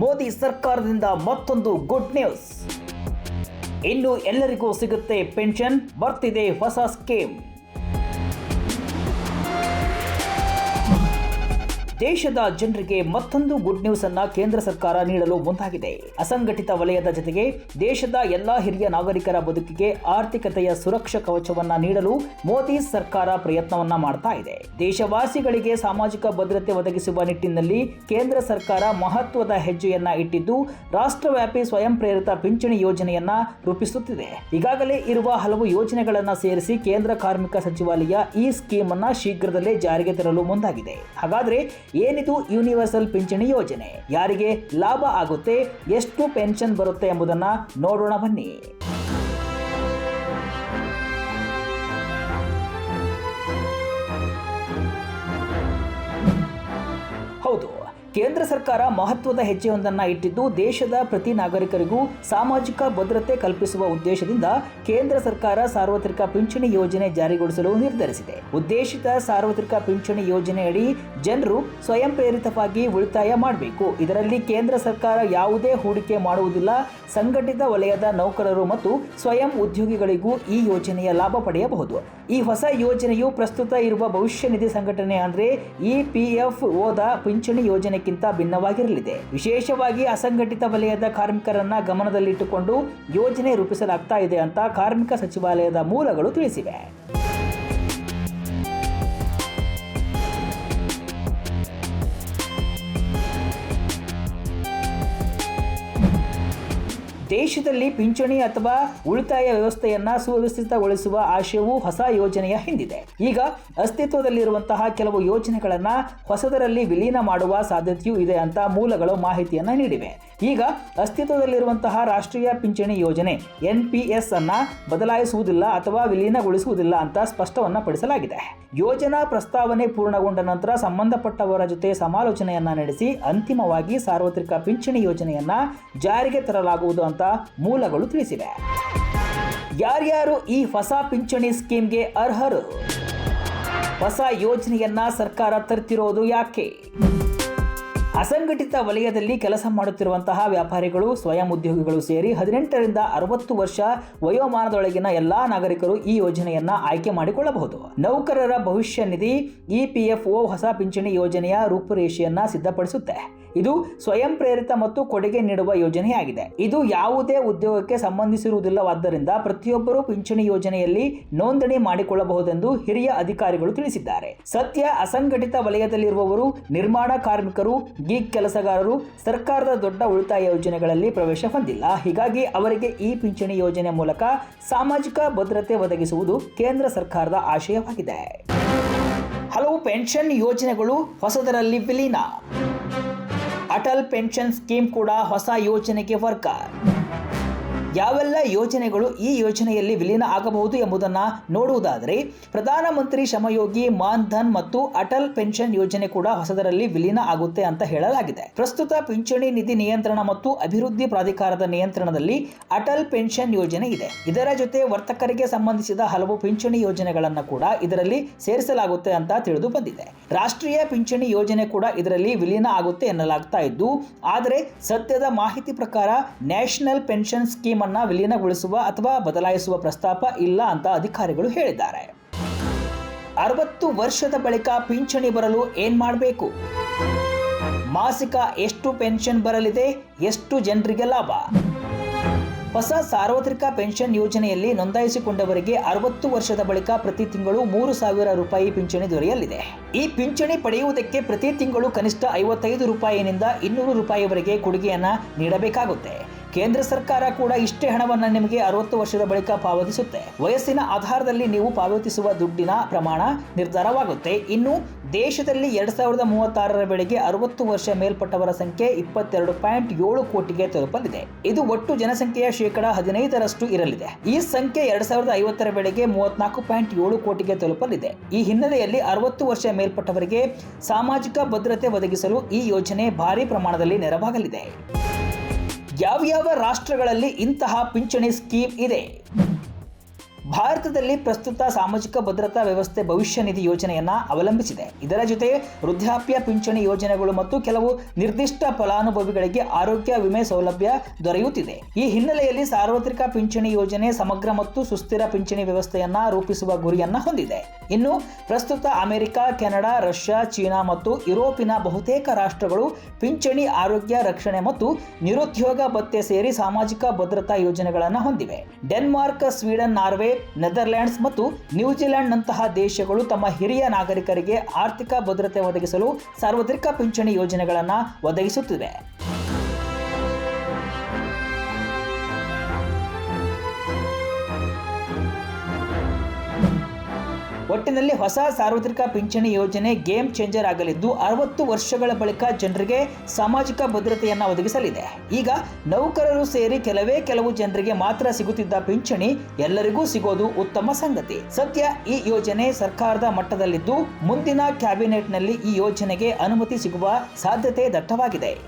ಮೋದಿ ಸರ್ಕಾರದಿಂದ ಮತ್ತೊಂದು good news. ಇನ್ನು ಎಲ್ಲರಿಗೂ ಸಿಗುತ್ತೆ ಪೆನ್ಷನ್ ಬರ್ತಿದೆ ಹೊಸ ಸ್ಕೀಮ್. ದೇಶದ ಜನರಿಗೆ ಮತ್ತೊಂದು ಗುಡ್ ನ್ಯೂಸ್ ಅನ್ನ ಕೇಂದ್ರ ಸರ್ಕಾರ ನೀಡಲು ಮುಂದಾಗಿದೆ. ಅಸಂಘಟಿತ ವಲಯದ ಜೊತೆಗೆ ದೇಶದ ಎಲ್ಲಾ ಹಿರಿಯ ನಾಗರಿಕರ ಬದುಕಿಗೆ ಆರ್ಥಿಕತೆಯ ಸುರಕ್ಷಾ ಕವಚವನ್ನ ನೀಡಲು ಮೋದಿ ಸರ್ಕಾರ ಪ್ರಯತ್ನವನ್ನ ಮಾಡ್ತಾ ಇದೆ. ದೇಶವಾಸಿಗಳಿಗೆ ಸಾಮಾಜಿಕ ಭದ್ರತೆ ಒದಗಿಸುವ ನಿಟ್ಟಿನಲ್ಲಿ ಕೇಂದ್ರ ಸರ್ಕಾರ ಮಹತ್ವದ ಹೆಜ್ಜೆಯನ್ನ ಇಟ್ಟಿದ್ದು, ರಾಷ್ಟ್ರವ್ಯಾಪಿ ಸ್ವಯಂ ಪ್ರೇರಿತ ಪಿಂಚಣಿ ಯೋಜನೆಯನ್ನ ರೂಪಿಸುತ್ತಿದೆ. ಈಗಾಗಲೇ ಇರುವ ಹಲವು ಯೋಜನೆಗಳನ್ನ ಸೇರಿಸಿ ಕೇಂದ್ರ ಕಾರ್ಮಿಕ ಸಚಿವಾಲಯ ಈ ಸ್ಕೀಮ್ ಅನ್ನ ಶೀಘ್ರದಲ್ಲೇ ಜಾರಿಗೆ ತರಲು ಮುಂದಾಗಿದೆ. ಹಾಗಾದ್ರೆ ಏನಿದು ಯೂನಿವರ್ಸಲ್ ಪಿಂಚಣಿ ಯೋಜನೆ? ಯಾರಿಗೆ ಲಾಭ ಆಗುತ್ತೆ ಎಷ್ಟು ಪೆನ್ಷನ್ ಬರುತ್ತೆ ಎಂಬುದನ್ನು ನೋಡೋಣ ಬನ್ನಿ. ಕೇಂದ್ರ ಸರ್ಕಾರ ಮಹತ್ವದ ಹೆಜ್ಜೆಯೊಂದನ್ನು ಇಟ್ಟಿದ್ದು ದೇಶದ ಪ್ರತಿ ನಾಗರಿಕರಿಗೂ ಸಾಮಾಜಿಕ ಭದ್ರತೆ ಕಲ್ಪಿಸುವ ಉದ್ದೇಶದಿಂದ ಕೇಂದ್ರ ಸರ್ಕಾರ ಸಾರ್ವತ್ರಿಕ ಪಿಂಚಣಿ ಯೋಜನೆ ಜಾರಿಗೊಳಿಸಲು ನಿರ್ಧರಿಸಿದೆ. ಉದ್ದೇಶಿತ ಸಾರ್ವತ್ರಿಕ ಪಿಂಚಣಿ ಯೋಜನೆಯಡಿ ಜನರು ಸ್ವಯಂ ಪ್ರೇರಿತವಾಗಿ ಉಳಿತಾಯ ಮಾಡಬೇಕು. ಇದರಲ್ಲಿ ಕೇಂದ್ರ ಸರ್ಕಾರ ಯಾವುದೇ ಹೂಡಿಕೆ ಮಾಡುವುದಿಲ್ಲ. ಸಂಘಟಿತ ವಲಯದ ನೌಕರರು ಮತ್ತು ಸ್ವಯಂ ಉದ್ಯೋಗಿಗಳಿಗೂ ಈ ಯೋಜನೆಯ ಲಾಭ ಪಡೆಯಬಹುದು. ಈ ಹೊಸ ಯೋಜನೆಯು ಪ್ರಸ್ತುತ ಇರುವ ಭವಿಷ್ಯ ನಿಧಿ ಸಂಘಟನೆ ಅಂದ್ರೆ ಇ ಪಿ ಎಫ್ ಪಿಂಚಣಿ ಯೋಜನೆಗಿಂತ ಭಿನ್ನವಾಗಿರಲಿದೆ. ವಿಶೇಷವಾಗಿ ಅಸಂಘಟಿತ ವಲಯದ ಕಾರ್ಮಿಕರನ್ನ ಗಮನದಲ್ಲಿಟ್ಟುಕೊಂಡು ಯೋಜನೆ ರೂಪಿಸಲಾಗ್ತಾ ಇದೆ ಅಂತ ಕಾರ್ಮಿಕ ಸಚಿವಾಲಯದ ಮೂಲಗಳು ತಿಳಿಸಿವೆ. ದೇಶದಲ್ಲಿ ಪಿಂಚಣಿ ಅಥವಾ ಉಳಿತಾಯ ವ್ಯವಸ್ಥೆಯನ್ನ ಸುವ್ಯವಸ್ಥಿತಗೊಳಿಸುವ ಆಶಯವು ಹೊಸ ಯೋಜನೆಯ ಹಿಂದಿದೆ. ಈಗ ಅಸ್ತಿತ್ವದಲ್ಲಿರುವಂತಹ ಕೆಲವು ಯೋಜನೆಗಳನ್ನ ಹೊಸದರಲ್ಲಿ ವಿಲೀನ ಮಾಡುವ ಸಾಧ್ಯತೆಯೂ ಇದೆ ಅಂತ ಮೂಲಗಳು ಮಾಹಿತಿಯನ್ನು ನೀಡಿವೆ. ಈಗ ಅಸ್ತಿತ್ವದಲ್ಲಿರುವಂತಹ ರಾಷ್ಟ್ರೀಯ ಪಿಂಚಣಿ ಯೋಜನೆ ಎನ್ ಪಿ ಎಸ್ ಅನ್ನ ಬದಲಾಯಿಸುವುದಿಲ್ಲ ಅಥವಾ ವಿಲೀನಗೊಳಿಸುವುದಿಲ್ಲ ಅಂತ ಸ್ಪಷ್ಟವನ್ನ ಪಡಿಸಲಾಗಿದೆ. ಯೋಜನಾ ಪ್ರಸ್ತಾವನೆ ಪೂರ್ಣಗೊಂಡ ನಂತರ ಸಂಬಂಧಪಟ್ಟವರ ಜೊತೆ ಸಮಾಲೋಚನೆಯನ್ನ ನಡೆಸಿ ಅಂತಿಮವಾಗಿ ಸಾರ್ವತ್ರಿಕ ಪಿಂಚಣಿ ಯೋಜನೆಯನ್ನ ಜಾರಿಗೆ ತರಲಾಗುವುದು ಅಂತ ಮೂಲಗಳು ತಿಳಿಸಿವೆ. ಯಾರ್ಯಾರು ಈ ಹೊಸ ಪಿಂಚಣಿ ಸ್ಕೀಮ್ಗೆ ಅರ್ಹರು? ಹೊಸ ಯೋಜನೆಯನ್ನ ಸರ್ಕಾರ ತರ್ತಿರೋದು ಯಾಕೆ? ಅಸಂಘಟಿತ ವಲಯದಲ್ಲಿ ಕೆಲಸ ಮಾಡುತ್ತಿರುವಂತಹ ವ್ಯಾಪಾರಿಗಳು, ಸ್ವಯಂ ಉದ್ಯೋಗಿಗಳು ಸೇರಿ ಹದಿನೆಂಟರಿಂದ ಅರವತ್ತು ವರ್ಷ ವಯೋಮಾನದೊಳಗಿನ ಎಲ್ಲಾ ನಾಗರಿಕರು ಈ ಯೋಜನೆಯನ್ನ ಆಯ್ಕೆ ಮಾಡಿಕೊಳ್ಳಬಹುದು. ನೌಕರರ ಭವಿಷ್ಯ ನಿಧಿ ಇಪಿಎಫ್ಒ ಹೊಸ ಪಿಂಚಣಿ ಯೋಜನೆಯ ರೂಪುರೇಷೆಯನ್ನ ಸಿದ್ಧಪಡಿಸುತ್ತೆ. ಇದು ಸ್ವಯಂ ಪ್ರೇರಿತ ಮತ್ತು ಕೊಡುಗೆ ನೀಡುವ ಯೋಜನೆಯಾಗಿದೆ. ಇದು ಯಾವುದೇ ಉದ್ಯೋಗಕ್ಕೆ ಸಂಬಂಧಿಸಿರುವುದಿಲ್ಲವಾದ್ದರಿಂದ ಪ್ರತಿಯೊಬ್ಬರೂ ಪಿಂಚಣಿ ಯೋಜನೆಯಲ್ಲಿ ನೋಂದಣಿ ಮಾಡಿಕೊಳ್ಳಬಹುದೆಂದು ಹಿರಿಯ ಅಧಿಕಾರಿಗಳು ತಿಳಿಸಿದ್ದಾರೆ. ಸದ್ಯ ಅಸಂಘಟಿತ ವಲಯದಲ್ಲಿರುವವರು, ನಿರ್ಮಾಣ ಕಾರ್ಮಿಕರು ಗೀಗ್ ಕೆಲಸಗಾರರು ಸರ್ಕಾರದ ದೊಡ್ಡ ಉಳಿತಾಯ ಯೋಜನೆಗಳಲ್ಲಿ ಪ್ರವೇಶ ಹೊಂದಿಲ್ಲ. ಹೀಗಾಗಿ ಅವರಿಗೆ ಈ ಪಿಂಚಣಿ ಯೋಜನೆ ಮೂಲಕ ಸಾಮಾಜಿಕ ಭದ್ರತೆ ಒದಗಿಸುವುದು ಕೇಂದ್ರ ಸರ್ಕಾರದ ಆಶಯವಾಗಿದೆ. ಹಲವು ಪೆನ್ಷನ್ ಯೋಜನೆಗಳು ಹೊಸದರಲ್ಲಿ ವಿಲೀನ. ಅಟಲ್ ಪೆನ್ಷನ್ ಸ್ಕೀಮ್ ಕೂಡ ಹೊಸ ಯೋಜನೆಗೆ ವರ್ಗ ಯಾವೆಲ್ಲ ಯೋಜನೆಗಳು ಈ ಯೋಜನೆಯಲ್ಲಿ ವಿಲೀನ ಆಗಬಹುದು ಎಂಬುದನ್ನು ನೋಡುವುದಾದರೆ, ಪ್ರಧಾನಮಂತ್ರಿ ಶ್ರಮಯೋಗಿ, ಮಾನ್ ಧನ್ ಮತ್ತು ಅಟಲ್ ಪೆನ್ಷನ್ ಯೋಜನೆ ಕೂಡ ಹೊಸದರಲ್ಲಿ ವಿಲೀನ ಆಗುತ್ತೆ ಅಂತ ಹೇಳಲಾಗಿದೆ. ಪ್ರಸ್ತುತ ಪಿಂಚಣಿ ನಿಧಿ ನಿಯಂತ್ರಣ ಮತ್ತು ಅಭಿವೃದ್ಧಿ ಪ್ರಾಧಿಕಾರದ ನಿಯಂತ್ರಣದಲ್ಲಿ ಅಟಲ್ ಪೆನ್ಷನ್ ಯೋಜನೆ ಇದೆ. ಇದರ ಜೊತೆ ವರ್ತಕರಿಗೆ ಸಂಬಂಧಿಸಿದ ಹಲವು ಪಿಂಚಣಿ ಯೋಜನೆಗಳನ್ನು ಕೂಡ ಇದರಲ್ಲಿ ಸೇರಿಸಲಾಗುತ್ತೆ ಅಂತ ತಿಳಿದು ಬಂದಿದೆ. ರಾಷ್ಟ್ರೀಯ ಪಿಂಚಣಿ ಯೋಜನೆ ಕೂಡ ಇದರಲ್ಲಿ ವಿಲೀನ ಆಗುತ್ತೆ ಎನ್ನಲಾಗ್ತಾ ಇದ್ದು, ಆದರೆ ಸದ್ಯದ ಮಾಹಿತಿ ಪ್ರಕಾರ ನ್ಯಾಷನಲ್ ಪೆನ್ಷನ್ ಸ್ಕೀಮ್ ಅನ್ನ ವಿಲೀನಗೊಳಿಸುವ ಅಥವಾ ಬದಲಾಯಿಸುವ ಪ್ರಸ್ತಾಪ ಇಲ್ಲ ಅಂತ ಅಧಿಕಾರಿಗಳು ಹೇಳಿದ್ದಾರೆ. ಅರವತ್ತು ವರ್ಷದ ಬಳಿಕ ಪಿಂಚಣಿ ಬರಲು ಏನ್ ಮಾಡಬೇಕು? ಮಾಸಿಕ ಎಷ್ಟು ಪೆನ್ಷನ್ ಬರಲಿದೆ? ಎಷ್ಟು ಜನರಿಗೆ ಲಾಭ? ಹೊಸ ಸಾರ್ವತ್ರಿಕ ಪೆನ್ಷನ್ ಯೋಜನೆಯಲ್ಲಿ ನೋಂದಾಯಿಸಿಕೊಂಡವರಿಗೆ ಅರವತ್ತು ವರ್ಷದ ಬಳಿಕ ಪ್ರತಿ ತಿಂಗಳು ಮೂರು ಸಾವಿರ ರೂಪಾಯಿ ಪಿಂಚಣಿ ದೊರೆಯಲಿದೆ. ಈ ಪಿಂಚಣಿ ಪಡೆಯುವುದಕ್ಕೆ ಪ್ರತಿ ತಿಂಗಳು ಕನಿಷ್ಠ ಐವತ್ತೈದು ರೂಪಾಯಿನಿಂದ ಇನ್ನೂರು ರೂಪಾಯಿವರೆಗೆ ಕೊಡುಗೆಯನ್ನ ನೀಡಬೇಕಾಗುತ್ತೆ. ಕೇಂದ್ರ ಸರ್ಕಾರ ಕೂಡ ಇಷ್ಟೇ ಹಣವನ್ನ ನಿಮಗೆ ಅರವತ್ತು ವರ್ಷದ ಬಳಿಕ ಪಾವತಿಸುತ್ತೆ. ವಯಸ್ಸಿನ ಆಧಾರದಲ್ಲಿ ನೀವು ಪಾವತಿಸುವ ದುಡ್ಡಿನ ಪ್ರಮಾಣ ನಿರ್ಧಾರವಾಗುತ್ತೆ. ಇನ್ನು ದೇಶದಲ್ಲಿ ಎರಡ್ ಸಾವಿರದ ಮೂವತ್ತಾರರ ವೇಳೆಗೆ ಅರವತ್ತು ವರ್ಷ ಮೇಲ್ಪಟ್ಟವರ ಸಂಖ್ಯೆ ಇಪ್ಪತ್ತೆರಡು ಪಾಯಿಂಟ್ ಏಳು ಕೋಟಿಗೆ ತಲುಪಲಿದೆ. ಇದು ಒಟ್ಟು ಜನಸಂಖ್ಯೆಯ ಶೇಕಡ ಹದಿನೈದರಷ್ಟು ಇರಲಿದೆ. ಈ ಸಂಖ್ಯೆ ಎರಡ್ ಸಾವಿರದ ಐವತ್ತರ ವೇಳೆಗೆ ಮೂವತ್ನಾಲ್ಕು ಪಾಯಿಂಟ್ ಏಳು ಕೋಟಿಗೆ ತಲುಪಲಿದೆ. ಈ ಹಿನ್ನೆಲೆಯಲ್ಲಿ ಅರವತ್ತು ವರ್ಷ ಮೇಲ್ಪಟ್ಟವರಿಗೆ ಸಾಮಾಜಿಕ ಭದ್ರತೆ ಒದಗಿಸಲು ಈ ಯೋಜನೆ ಭಾರಿ ಪ್ರಮಾಣದಲ್ಲಿ ನೆರವಾಗಲಿದೆ. ಯಾವ್ಯಾವ ರಾಷ್ಟ್ರಗಳಲ್ಲಿ ಇಂತಹ ಪಿಂಚಣಿ ಸ್ಕೀಮ್ ಇದೆ? ಭಾರತದಲ್ಲಿ ಪ್ರಸ್ತುತ ಸಾಮಾಜಿಕ ಭದ್ರತಾ ವ್ಯವಸ್ಥೆ ಭವಿಷ್ಯ ನಿಧಿ ಯೋಜನೆಯನ್ನ ಅವಲಂಬಿಸಿದೆ. ಇದರ ಜೊತೆ ವೃದ್ಧಾಪ್ಯ ಪಿಂಚಣಿ ಯೋಜನೆಗಳು ಮತ್ತು ಕೆಲವು ನಿರ್ದಿಷ್ಟ ಫಲಾನುಭವಿಗಳಿಗೆ ಆರೋಗ್ಯ ವಿಮೆ ಸೌಲಭ್ಯ ದೊರೆಯುತ್ತಿದೆ. ಈ ಹಿನ್ನೆಲೆಯಲ್ಲಿ ಸಾರ್ವತ್ರಿಕ ಪಿಂಚಣಿ ಯೋಜನೆ ಸಮಗ್ರ ಮತ್ತು ಸುಸ್ಥಿರ ಪಿಂಚಣಿ ವ್ಯವಸ್ಥೆಯನ್ನ ರೂಪಿಸುವ ಗುರಿಯನ್ನ ಹೊಂದಿದೆ. ಇನ್ನು ಪ್ರಸ್ತುತ ಅಮೆರಿಕ, ಕೆನಡಾ, ರಷ್ಯಾ, ಚೀನಾ ಮತ್ತು ಯುರೋಪಿನ ಬಹುತೇಕ ರಾಷ್ಟ್ರಗಳು ಪಿಂಚಣಿ ಆರೋಗ್ಯ ರಕ್ಷಣೆ ಮತ್ತು ನಿರುದ್ಯೋಗ ಭತ್ಯೆ ಸೇರಿ ಸಾಮಾಜಿಕ ಭದ್ರತಾ ಯೋಜನೆಗಳನ್ನು ಹೊಂದಿವೆ. ಡೆನ್ಮಾರ್ಕ್, ಸ್ವೀಡನ್, ನಾರ್ವೆ ನೆದರ್ಲ್ಯಾಂಡ್ಸ್ ಮತ್ತು ನ್ಯೂಜಿಲೆಂಡ್ನಂತಹ ದೇಶಗಳು ತಮ್ಮ ಹಿರಿಯ ನಾಗರಿಕರಿಗೆ ಆರ್ಥಿಕ ಭದ್ರತೆ ಒದಗಿಸಲು ಸಾರ್ವತ್ರಿಕ ಪಿಂಚಣಿ ಯೋಜನೆಗಳನ್ನು ಒದಗಿಸುತ್ತಿವೆ. ಒಟ್ಟಿನಲ್ಲಿ ಹೊಸ ಸಾರ್ವತ್ರಿಕ ಪಿಂಚಣಿ ಯೋಜನೆ ಗೇಮ್ ಚೇಂಜರ್ ಆಗಲಿದ್ದು ಅರವತ್ತು ವರ್ಷಗಳ ಬಳಿಕ ಜನರಿಗೆ ಸಾಮಾಜಿಕ ಭದ್ರತೆಯನ್ನು ಒದಗಿಸಲಿದೆ. ಈಗ ನೌಕರರು ಸೇರಿ ಕೆಲವೇ ಕೆಲವು ಜನರಿಗೆ ಮಾತ್ರ ಸಿಗುತ್ತಿದ್ದ ಪಿಂಚಣಿ ಎಲ್ಲರಿಗೂ ಸಿಗೋದು ಉತ್ತಮ ಸಂಗತಿ. ಸದ್ಯ ಈ ಯೋಜನೆ ಸರ್ಕಾರದ ಮಟ್ಟದಲ್ಲಿದ್ದು ಮುಂದಿನ ಕ್ಯಾಬಿನೆಟ್ನಲ್ಲಿ ಈ ಯೋಜನೆಗೆ ಅನುಮತಿ ಸಿಗುವ ಸಾಧ್ಯತೆ ದಟ್ಟವಾಗಿದೆ.